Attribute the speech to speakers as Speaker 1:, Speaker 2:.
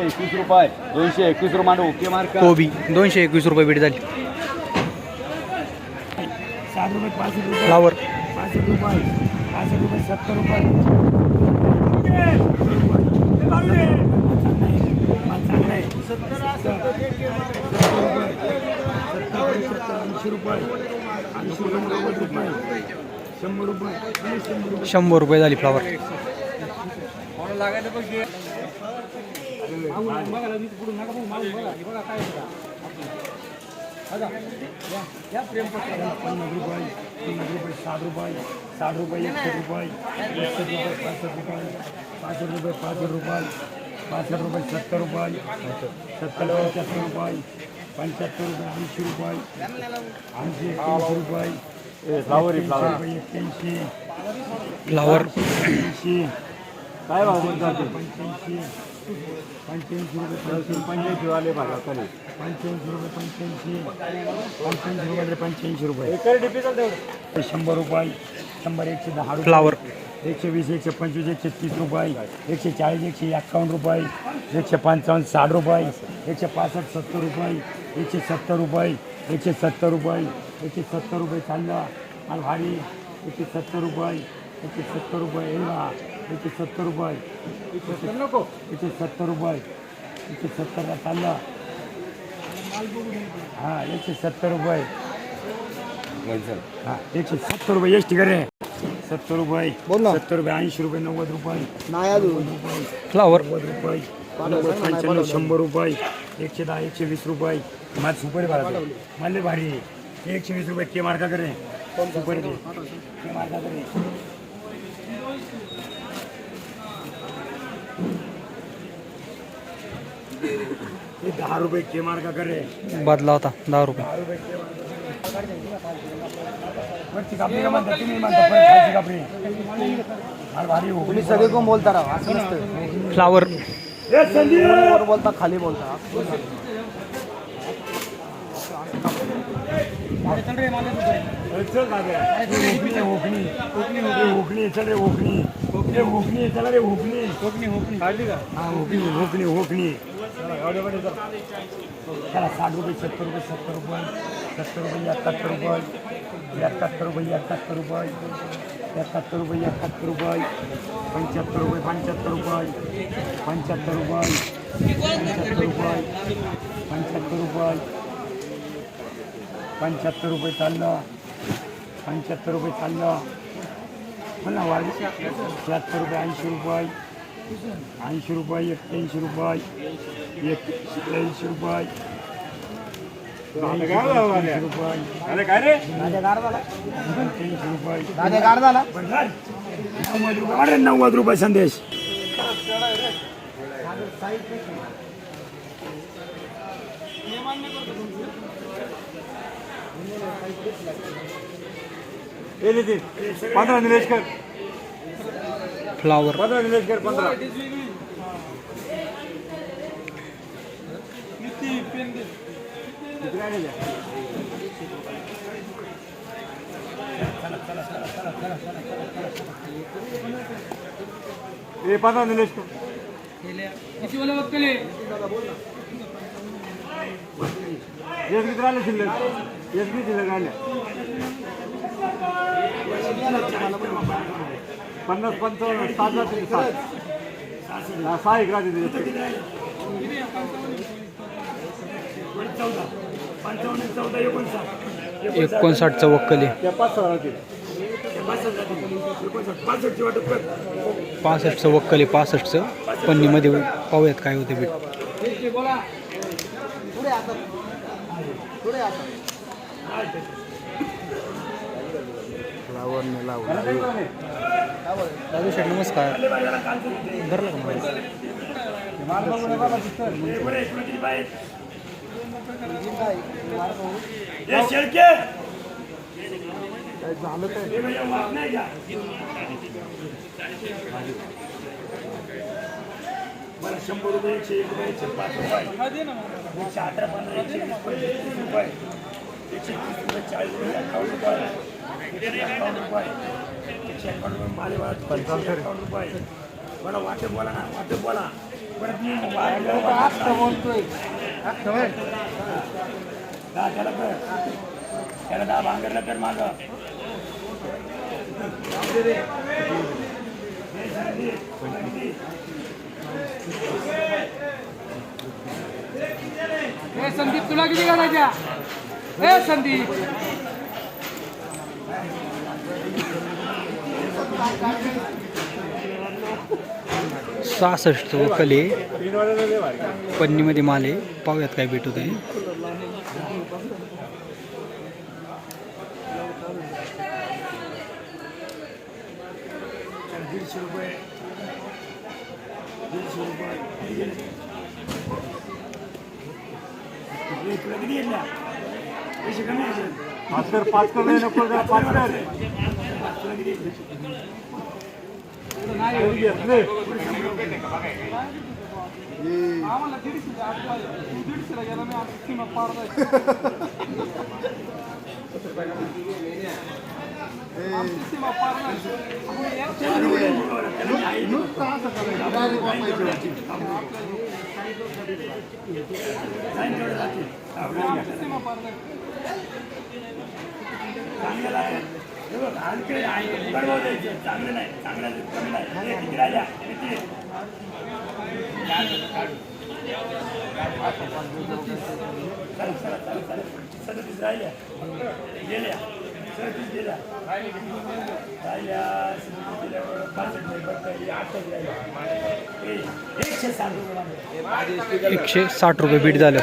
Speaker 1: एकवीस रुपये. दोनशे एकवीस रुपये ओके मार्क.
Speaker 2: कोबी. दोनशे एकवीस रुपये बीट झाली.
Speaker 3: साठ रुपये पासष्ट रुपये.
Speaker 2: फ्लावर
Speaker 3: रुपये. रुपये सत्तर रुपये. शंभर रुपये
Speaker 2: झाली फ्लावर
Speaker 3: पन्नास रुपये साठ रुपये साठ रुपये एकशे रुपये एकशे रुपये पासष्ट रुपये पासष्ट रुपये पासष्ट रुपये पासष्ट रुपये सत्तर रुपये सत्तर पंच्याहत्तर रुपये पंच्याहत्तर रुपये ऐंशी. रुपये ऐंशी एक्क्याऐंशी रुपये
Speaker 1: फ्लावर
Speaker 3: रुपये एक्क्याऐंशी
Speaker 2: फ्लावर
Speaker 1: काय भाव
Speaker 3: पंच्याऐंशी. पंच्याऐंशी रुपये पंच्याऐंशी
Speaker 1: पंच्याऐंशी वाले भागा खाली.
Speaker 3: पंच्याऐंशी रुपये पंच्याऐंशी. पंच्याऐंशी रुपये पंच्याऐंशी रुपये. शंभर रुपये शंभर एकशे दहा रुपये.
Speaker 2: फ्लावर
Speaker 3: एकशे वीस एकशे पंचवीस एकशे तीस रुपये. एकशे चाळीस एकशे एक्कावन्न रुपये. एकशे पंचावन्न साठ रुपये. एकशे पासष्ट सत्तर रुपये. एकशे सत्तर रुपये. एकशे सत्तर रुपये. एकशे सत्तर रुपये चालला. माल भारी. एकशे सत्तर रुपये. एकशे सत्तर रुपये. ना एकशे सत्तर रुपये. नको एकशे सत्तर रुपये. एकशे सत्तरला चालला. हां एकशे सत्तर रुपये. हां एकशे सत्तर रुपये एस रे सत्तर रुपये.
Speaker 2: बोल ना.
Speaker 3: सत्तर रुपये ऐंशी रुपये नव्वद रुपये. नव्वद रुपये.
Speaker 2: फ्लावर
Speaker 3: नव्वद रुपये. नव्वद पंच्याण्णव शंभर रुपये. एकशे दहा एकशे वीस रुपये. माझ सुपर भरा मला भारी. आहे. एकशे वीस रुपये के मार्का करे. सुपर दे के मार्का करे. दहा रुपये के मार्का करे
Speaker 2: बदला होता दहा रुपये
Speaker 3: दहा रुपये के वरची कापडी का म्हणतात तुम्ही म्हणता पण खालची कापडी फार भारी हो
Speaker 4: तुम्ही सगळे कोण बोलता राव असं नसतं
Speaker 2: फ्लावर
Speaker 3: ए, संदीप!
Speaker 4: वर बोलता खाली बोलता
Speaker 3: चल दादा. ओकणी आहे, ओकणी. ए, ओकणी आहे, चल रे ओकणी ए, ओकणी आहे, चला रे ओकणी हा ओकणी ओकणी ओकणी त्याला साठ रुपये सत्तर रुपये सत्तर रुपये सत्तर रुपये एकाहत्तर रुपये एकाहत्तर रुपये एकाहत्तर रुपये एकाहत्तर रुपये एकाहत्तर रुपये पंच्याहत्तर रुपये पंच्याहत्तर रुपये पंच्याहत्तर रुपये पंच्याहत्तर रुपये पंच्याहत्तर रुपये पंच्याहत्तर रुपये चाललं पंच्याहत्तर रुपये चाललं. मला वाढ शहात्तर रुपये ऐंशी रुपये. ऐंशी रुपये एक्क्याऐंशी रुपये एक्क्याऐंशी रुपये. ब्याऐंशी रुपये. पंच्याऐंशी रुपये. अरे नव्वद रुपये संदेश.
Speaker 1: हे पंधरा निलेश कर.
Speaker 2: फ्लावर.
Speaker 1: पंधरा. पंधरा राहिले निलेश कर राहिले शिल्लक. येस शिल्लक राहिले. पन्नास पंचावन्न सात जातील सात सहा एक राहते त्याच्यात.
Speaker 2: एकोणसाठचं वक्कली.
Speaker 1: त्या पाच सहा राहतील.
Speaker 3: पासष्टची
Speaker 2: पासष्टचं. पन्नीमध्ये पाहूयात काय होते बीट.
Speaker 4: पुढे आता पुढे आता
Speaker 2: दादू शेठ नमस्कार. धरलं का मला?
Speaker 3: ये
Speaker 4: झालं
Speaker 3: नाही मला शंभर रुपये एकशे एक रुपये एकशे पाच रुपये एकशे अठरा पंधरा एकशे वीस रुपये. एकशे तीस रुपये चाळीस रुपये अठ्ठावन्न रुपये. मला वाटत बोला ना वाटत बोला
Speaker 4: बोलतोय
Speaker 3: त्याला त्याला दहा भांगरला तर
Speaker 4: माग संदीप तुला किती करायच्या हे संदीप.
Speaker 2: सहासष्ट कले पन्नीमध्ये माल आहे पाहूयात काय भेटू
Speaker 3: ते.
Speaker 1: पाच कर पाच कर नाही नको जरा पाच कर
Speaker 3: तुला किती घेतले
Speaker 1: कोणी घेतले
Speaker 4: एकशे
Speaker 3: आणखी द्यायचे. नाही कमी नाही सदतीस राहिल्या गेल्या सदतीस गेल्या राहिल्या साठ रुपये
Speaker 2: एकशे साठ रुपये बीट झालं